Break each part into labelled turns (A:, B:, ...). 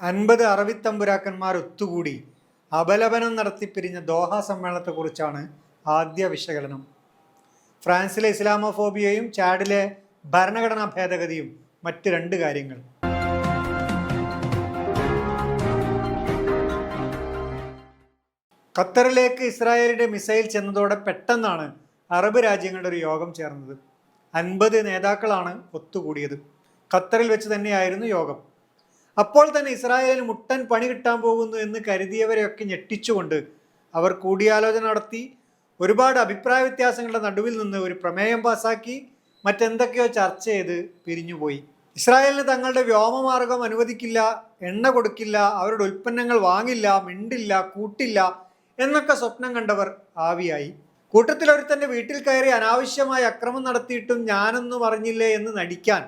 A: അൻപത് അറബിത്തമ്പുരാക്കന്മാർ ഒത്തുകൂടി അപലപനം നടത്തിപ്പിരിഞ്ഞ ദോഹ സമ്മേളനത്തെക്കുറിച്ചാണ് ആദ്യ വിശകലനം. ഫ്രാൻസിലെ ഇസ്ലാമോഫോബിയയും ചാഡിലെ ഭരണഘടനാ ഭേദഗതിയും മറ്റ് രണ്ട് കാര്യങ്ങൾ. ഖത്തറിലേക്ക് ഇസ്രായേലിന്റെ മിസൈൽ ചെന്നതോടെ പെട്ടെന്നാണ് അറബ് രാജ്യങ്ങളുടെ ഒരു യോഗം ചേർന്നത്. അൻപത് നേതാക്കളാണ് ഒത്തുകൂടിയത്. ഖത്തറിൽ വെച്ച് തന്നെയായിരുന്നു യോഗം. അപ്പോൾ തന്നെ ഇസ്രായേലിന് മുട്ടൻ പണി കിട്ടാൻ പോകുന്നു എന്ന് കരുതിയവരെയൊക്കെ ഞെട്ടിച്ചുകൊണ്ട് അവർ കൂടിയാലോചന നടത്തി. ഒരുപാട് അഭിപ്രായ വ്യത്യാസങ്ങളുടെ നടുവിൽ നിന്ന് ഒരു പ്രമേയം പാസാക്കി. മറ്റെന്തൊക്കെയോ ചർച്ച ചെയ്ത് പിരിഞ്ഞുപോയി. ഇസ്രായേലിന് തങ്ങളുടെ വ്യോമമാർഗം അനുവദിക്കില്ല എണ്ണ കൊടുക്കില്ല അവരുടെ ഉൽപ്പന്നങ്ങൾ വാങ്ങില്ല മിണ്ടില്ല കൂട്ടില്ല എന്നൊക്കെ സ്വപ്നം കണ്ടവർ ആവിയായി. കൂട്ടത്തിൽ അവർ തന്റെ വീട്ടിൽ കയറി അനാവശ്യമായ അക്രമം നടത്തിയിട്ടും ഞാനൊന്നും അറിഞ്ഞില്ലേ എന്ന് നടിക്കാൻ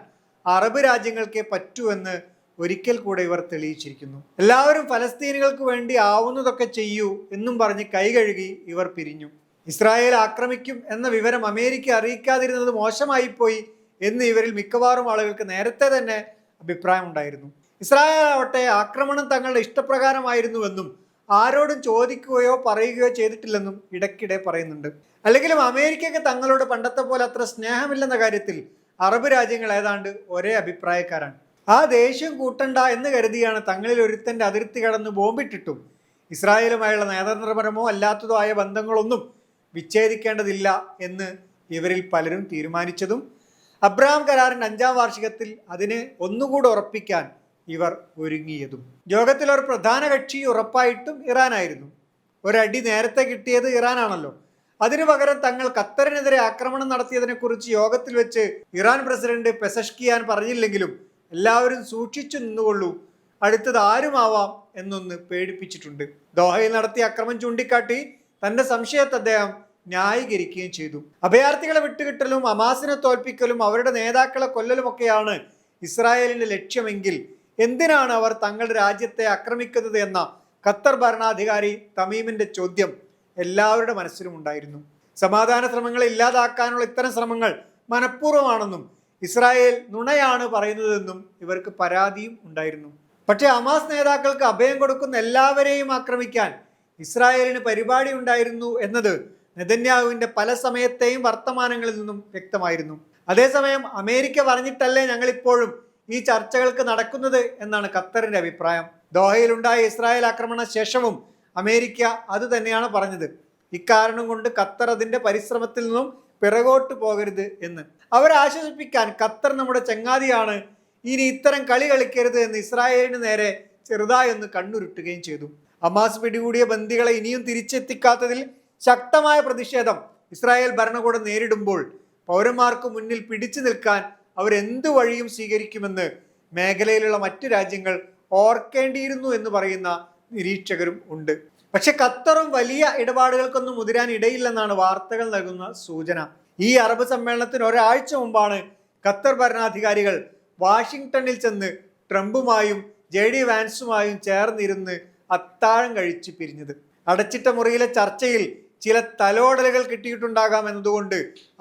A: അറബ് രാജ്യങ്ങൾക്കേ പറ്റൂ എന്ന് ഒരിക്കൽ കൂടെ ഇവർ തെളിയിച്ചിരിക്കുന്നു. എല്ലാവരും ഫലസ്തീനുകൾക്ക് വേണ്ടി ആവുന്നതൊക്കെ ചെയ്യൂ എന്നും പറഞ്ഞ് കൈ കഴുകി ഇവർ പിരിഞ്ഞു. ഇസ്രായേൽ ആക്രമിക്കും എന്ന വിവരം അമേരിക്ക അറിയിക്കാതിരുന്നത് മോശമായിപ്പോയി എന്ന് ഇവരിൽ മിക്കവാറും ആളുകൾക്ക് നേരത്തെ തന്നെ അഭിപ്രായമുണ്ടായിരുന്നു ഇസ്രായേൽ ആവട്ടെ ആക്രമണം തങ്ങളുടെ ഇഷ്ടപ്രകാരമായിരുന്നുവെന്നും ആരോടും ചോദിക്കുകയോ പറയുകയോ ചെയ്തിട്ടില്ലെന്നും ഇടയ്ക്കിടെ പറയുന്നുണ്ട്. അല്ലെങ്കിലും അമേരിക്കയ്ക്ക് തങ്ങളോട് പണ്ടത്തെ പോലെ അത്ര സ്നേഹമില്ലെന്ന കാര്യത്തിൽ അറബ് രാജ്യങ്ങൾ ഏതാണ്ട് ഒരേ അഭിപ്രായക്കാരാണ്. ആ ദേഷ്യം കൂട്ടണ്ട എന്ന് കരുതിയാണ് തങ്ങളിൽ ഒരുത്തന്റെ അതിർത്തി കടന്ന് ബോംബിട്ടിട്ടും. ഇസ്രായേലുമായുള്ള നയതന്ത്രപരമോ അല്ലാത്തതോ ആയ ബന്ധങ്ങളൊന്നും വിച്ഛേദിക്കേണ്ടതില്ല എന്ന് ഇവരിൽ പലരും തീരുമാനിച്ചതും അബ്രഹാം കരാറിന്റെ അഞ്ചാം വാർഷികത്തിൽ അതിനെ ഒന്നുകൂടെ ഉറപ്പിക്കാൻ ഇവർ ഒരുങ്ങിയതും. യോഗത്തിൽ ഒരു പ്രധാന കക്ഷി ഉറപ്പായിട്ടും ഇറാനായിരുന്നു. ഒരടി നേരത്തെ കിട്ടിയത് ഇറാനാണല്ലോ. അതിനു പകരം തങ്ങൾ ഖത്തറിനെതിരെ ആക്രമണം നടത്തിയതിനെക്കുറിച്ച് യോഗത്തിൽ വെച്ച് ഇറാൻ പ്രസിഡന്റ് പെസഷ്കിയാൻ പറഞ്ഞില്ലെങ്കിലും എല്ലാവരും സൂക്ഷിച്ചു നിന്നുകൊള്ളൂ. അടുത്തത് ആരുമാവാം എന്നൊന്ന് പേടിപ്പിച്ചിട്ടുണ്ട്. ദോഹയിൽ നടത്തിയ അക്രമം ചൂണ്ടിക്കാട്ടി തന്റെ സംശയത്തെ അദ്ദേഹം ന്യായീകരിക്കുകയും ചെയ്തു. അഭയാർത്ഥികളെ വിട്ടുകിട്ടലും അമാസിനെ തോൽപ്പിക്കലും അവരുടെ നേതാക്കളെ കൊല്ലലുമൊക്കെയാണ് ഇസ്രായേലിന്റെ ലക്ഷ്യമെങ്കിൽ എന്തിനാണ് അവർ തങ്ങളുടെ രാജ്യത്തെ ആക്രമിക്കുന്നത് എന്ന ഖത്തർ ഭരണാധികാരി തമീമിന്റെ ചോദ്യം എല്ലാവരുടെ മനസ്സിലും ഉണ്ടായിരുന്നു. സമാധാന ശ്രമങ്ങളെ ഇല്ലാതാക്കാനുള്ള ഇത്തരം ശ്രമങ്ങൾ മനഃപൂർവമാണെന്നും ഇസ്രായേൽ നുണയാണ് പറയുന്നതെന്നും ഇവർക്ക് പരാതിയും ഉണ്ടായിരുന്നു. പക്ഷേ അമാസ് നേതാക്കൾക്ക് അഭയം കൊടുക്കുന്ന എല്ലാവരെയും ആക്രമിക്കാൻ ഇസ്രായേലിന് പരിപാടി ഉണ്ടായിരുന്നു എന്നത് നെതന്യാഹുവിന്റെ പല സമയത്തെയും വർത്തമാനങ്ങളിൽ നിന്നും വ്യക്തമായിരുന്നു. അതേസമയം അമേരിക്ക പറഞ്ഞിട്ടല്ലേ ഞങ്ങൾ ഇപ്പോഴും ഈ ചർച്ചകൾക്ക് നടക്കുന്നത് എന്നാണ് ഖത്തറിന്റെ അഭിപ്രായം. ദോഹയിലുണ്ടായ ഇസ്രായേൽ ആക്രമണ ശേഷവും അമേരിക്ക അത് തന്നെയാണ് പറഞ്ഞത്. ഇക്കാരണം കൊണ്ട് ഖത്തർ അതിന്റെ പരിശ്രമത്തിൽ നിന്നും പിറകോട്ട് പോകരുത് എന്ന്. അവരെ ആശ്വസിപ്പിക്കാൻ ഖത്തർ നമ്മുടെ ചങ്ങാതിയാണ്. ഇനി ഇത്തരം കളി കളിക്കരുത് എന്ന് ഇസ്രായേലിന് നേരെ ചെറുതായി ഒന്ന് കണ്ണുരുട്ടുകയും ചെയ്തു. അമാസ് പിടികൂടിയ ബന്ദികളെ ഇനിയും തിരിച്ചെത്തിക്കാത്തതിൽ ശക്തമായ പ്രതിഷേധം ഇസ്രായേൽ ഭരണകൂടം നേരിടുമ്പോൾ പൗരന്മാർക്ക് മുന്നിൽ പിടിച്ചു നിൽക്കാൻ അവരെന്ത് വഴിയും സ്വീകരിക്കുമെന്ന് മേഖലയിലുള്ള മറ്റു രാജ്യങ്ങൾ ഓർക്കേണ്ടിയിരുന്നു എന്ന് പറയുന്ന നിരീക്ഷകരും ഉണ്ട്. പക്ഷെ ഖത്തറും വലിയ ഇടപാടുകൾക്കൊന്നും മുതിരാൻ ഇടയില്ലെന്നാണ് വാർത്തകൾ നൽകുന്ന സൂചന. ഈ അറബ് സമ്മേളനത്തിന് ഒരാഴ്ച മുമ്പാണ് ഖത്തർ ഭരണാധികാരികൾ വാഷിങ്ടണിൽ ചെന്ന് ട്രംപുമായും ജെ ഡി വാൻസുമായും ചേർന്നിരുന്ന് അത്താഴം കഴിച്ച് പിരിഞ്ഞത്. അടച്ചിട്ട മുറിയിലെ ചർച്ചയിൽ ചില തലോടലുകൾ കിട്ടിയിട്ടുണ്ടാകാം എന്നതുകൊണ്ട്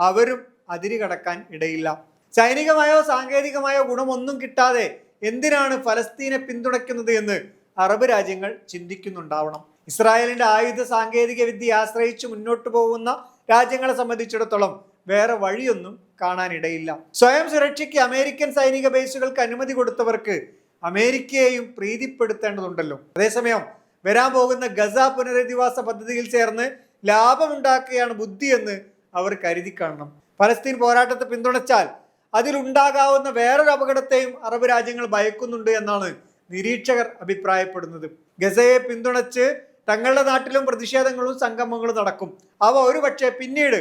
A: അവരും അതിര് കടക്കാൻ ഇടയില്ല. സൈനികമായോ സാങ്കേതികമായോ ഗുണമൊന്നും കിട്ടാതെ എന്തിനാണ് ഫലസ്തീനെ പിന്തുണയ്ക്കുന്നത് എന്ന് അറബ് രാജ്യങ്ങൾ ചിന്തിക്കുന്നുണ്ടാവണം. ഇസ്രായേലിന്റെ ആയുധ സാങ്കേതിക വിദ്യ ആശ്രയിച്ച് മുന്നോട്ട് പോകുന്ന രാജ്യങ്ങളെ സംബന്ധിച്ചിടത്തോളം വേറെ വഴിയൊന്നും കാണാനിടയില്ല. സ്വയം സുരക്ഷയ്ക്ക് അമേരിക്കൻ സൈനിക ബേസുകൾക്ക് അനുമതി കൊടുത്തവർക്ക് അമേരിക്കയെയും പ്രീതിപ്പെടുത്തേണ്ടതുണ്ടല്ലോ. അതേസമയം വരാൻ പോകുന്ന ഗസ പുനരധിവാസ പദ്ധതിയിൽ ചേർന്ന് ലാഭമുണ്ടാക്കുകയാണ് ബുദ്ധിയെന്ന് അവർ കരുതി കാണണം. പലസ്തീൻ പോരാട്ടത്തെ പിന്തുണച്ചാൽ അതിലുണ്ടാകാവുന്ന വേറൊരു അപകടത്തെയും അറബ് രാജ്യങ്ങൾ ഭയക്കുന്നുണ്ട് എന്നാണ് നിരീക്ഷകർ അഭിപ്രായപ്പെടുന്നത്. ഗസയെ പിന്തുണച്ച് തങ്ങളുടെ നാട്ടിലും പ്രതിഷേധങ്ങളും സംഗമങ്ങളും നടക്കും. അവ ഒരുപക്ഷെ പിന്നീട്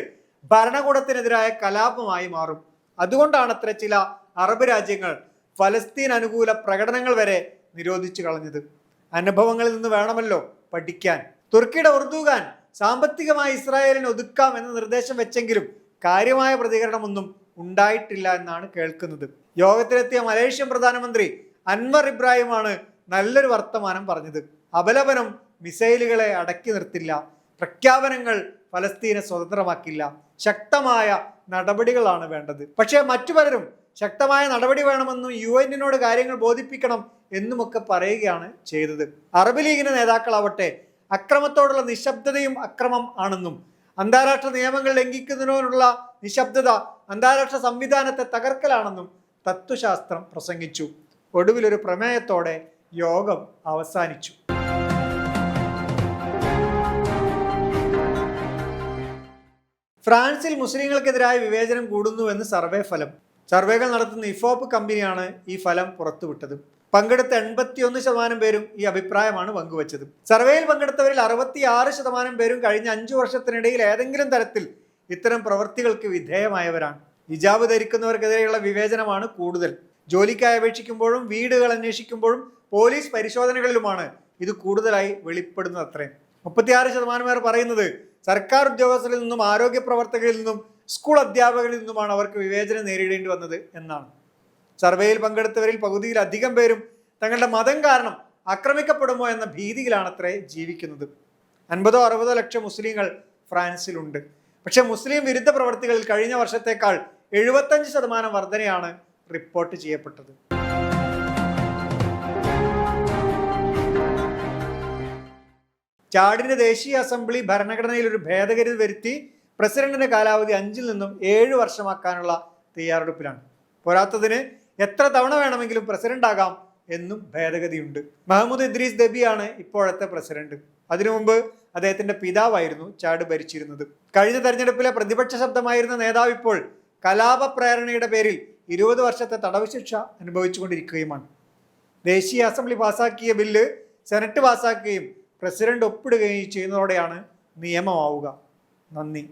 A: ഭരണകൂടത്തിനെതിരായ കലാപമായി മാറും. അതുകൊണ്ടാണ് അത്ര ചില അറബ് രാജ്യങ്ങൾ ഫലസ്തീൻ അനുകൂല പ്രകടനങ്ങൾ വരെ നിരോധിച്ചു കളഞ്ഞത്. അനുഭവങ്ങളിൽ നിന്ന് വേണമല്ലോ പഠിക്കാൻ. തുർക്കിയുടെ ഉർദുഖാൻ സാമ്പത്തികമായി ഇസ്രായേലിനെ ഒതുക്കാം എന്ന നിർദ്ദേശം വെച്ചെങ്കിലും കാര്യമായ പ്രതികരണമൊന്നും ഉണ്ടായിട്ടില്ല എന്നാണ് കേൾക്കുന്നത്. യോഗത്തിലെത്തിയ മലേഷ്യൻ പ്രധാനമന്ത്രി അൻവർ ഇബ്രാഹിമാണ് നല്ലൊരു വർത്തമാനം പറഞ്ഞത്. അപലപനം മിസൈലുകളെ അടക്കി നിർത്തില്ല. പ്രഖ്യാപനങ്ങൾ ഫലസ്തീനെ സ്വതന്ത്രമാക്കില്ല. ശക്തമായ നടപടികളാണ് വേണ്ടത്. പക്ഷേ മറ്റു പലരും ശക്തമായ നടപടി വേണമെന്നും യു എന്നിനോട് കാര്യങ്ങൾ ബോധിപ്പിക്കണം എന്നുമൊക്കെ പറയുകയാണ് ചെയ്തത്. അറബ് ലീഗിന്റെ നേതാക്കളാവട്ടെ അക്രമത്തോടുള്ള നിശബ്ദതയും അക്രമം ആണെന്നും അന്താരാഷ്ട്ര നിയമങ്ങൾ ലംഘിക്കുന്നതിനോടുള്ള നിശബ്ദത അന്താരാഷ്ട്ര സംവിധാനത്തെ തകർക്കലാണെന്നും തത്വശാസ്ത്രം പ്രസംഗിച്ചു. ഒടുവിലൊരു പ്രമേയത്തോടെ യോഗം അവസാനിച്ചു. ഫ്രാൻസിൽ മുസ്ലിങ്ങൾക്കെതിരായ വിവേചനം കൂടുന്നുവെന്ന് സർവേ ഫലം. സർവേകൾ നടത്തുന്ന ഇഫോപ്പ് കമ്പനിയാണ് ഈ ഫലം പുറത്തുവിട്ടത്. പങ്കെടുത്ത എൺപത്തിയൊന്ന് ശതമാനം പേരും ഈ അഭിപ്രായമാണ് പങ്കുവച്ചത്. സർവേയിൽ പങ്കെടുത്തവരിൽ അറുപത്തിയാറ് ശതമാനം പേരും കഴിഞ്ഞ അഞ്ചു വർഷത്തിനിടയിൽ ഏതെങ്കിലും തരത്തിൽ ഇത്തരം പ്രവൃത്തികൾക്ക് വിധേയമായവരാണ്. ഹിജാബ് ധരിക്കുന്നവർക്കെതിരെയുള്ള വിവേചനമാണ് കൂടുതൽ. ജോലിക്കായി അപേക്ഷിക്കുമ്പോഴും വീടുകൾ അന്വേഷിക്കുമ്പോഴും പോലീസ് പരിശോധനകളിലുമാണ് ഇത് കൂടുതലായി വെളിപ്പെടുന്നത് അത്രയും മുപ്പത്തിയാറ് ശതമാനം പേർ പറയുന്നത് സർക്കാർ ഉദ്യോഗസ്ഥരിൽ നിന്നും ആരോഗ്യ പ്രവർത്തകരിൽ നിന്നും സ്കൂൾ അധ്യാപകരിൽ നിന്നുമാണ് അവർക്ക് വിവേചനം നേരിടേണ്ടി വന്നത് എന്നാണ്. സർവേയിൽ പങ്കെടുത്തവരിൽ പകുതിയിലധികം പേരും തങ്ങളുടെ മതം കാരണം ആക്രമിക്കപ്പെടുമോ എന്ന ഭീതിയിലാണത്രേ ജീവിക്കുന്നത്. അൻപതോ അറുപതോ ലക്ഷം മുസ്ലിങ്ങൾ ഫ്രാൻസിലുണ്ട്. പക്ഷെ മുസ്ലിം വിരുദ്ധ പ്രവർത്തികളിൽ കഴിഞ്ഞ വർഷത്തേക്കാൾ എഴുപത്തഞ്ച് ശതമാനം വർധനയാണ് റിപ്പോർട്ട് ചെയ്യപ്പെട്ടത്. ചാഡിന്റെ ദേശീയ അസംബ്ലി ഭരണഘടനയിൽ ഒരു ഭേദഗതി വരുത്തി പ്രസിഡന്റിന്റെ കാലാവധി അഞ്ചിൽ നിന്നും ഏഴ് വർഷമാക്കാനുള്ള തയ്യാറെടുപ്പിലാണ്. പോരാത്തതിന് എത്ര തവണ വേണമെങ്കിലും പ്രസിഡന്റ് ആകാം എന്നും ഭേദഗതിയുണ്ട്. മഹമ്മദ് ഇദ്രീസ് ദബിയാണ് ഇപ്പോഴത്തെ പ്രസിഡന്റ്. അതിനു മുമ്പ് അദ്ദേഹത്തിന്റെ പിതാവായിരുന്നു ചാട് ഭരിച്ചിരുന്നത്. കഴിഞ്ഞ തെരഞ്ഞെടുപ്പിലെ പ്രതിപക്ഷ ശബ്ദമായിരുന്ന നേതാവ് ഇപ്പോൾ കലാപ പ്രേരണയുടെ പേരിൽ ഇരുപത് വർഷത്തെ തടവ് ശിക്ഷ അനുഭവിച്ചുകൊണ്ടിരിക്കുകയുമാണ്. ദേശീയ അസംബ്ലി പാസാക്കിയ ബില്ല് സെനറ്റ് പാസാക്കുകയും പ്രസിഡന്റ് ഒപ്പിടുകയും ചെയ്യുന്നതോടെയാണ് നിയമമാവുക. നന്ദി.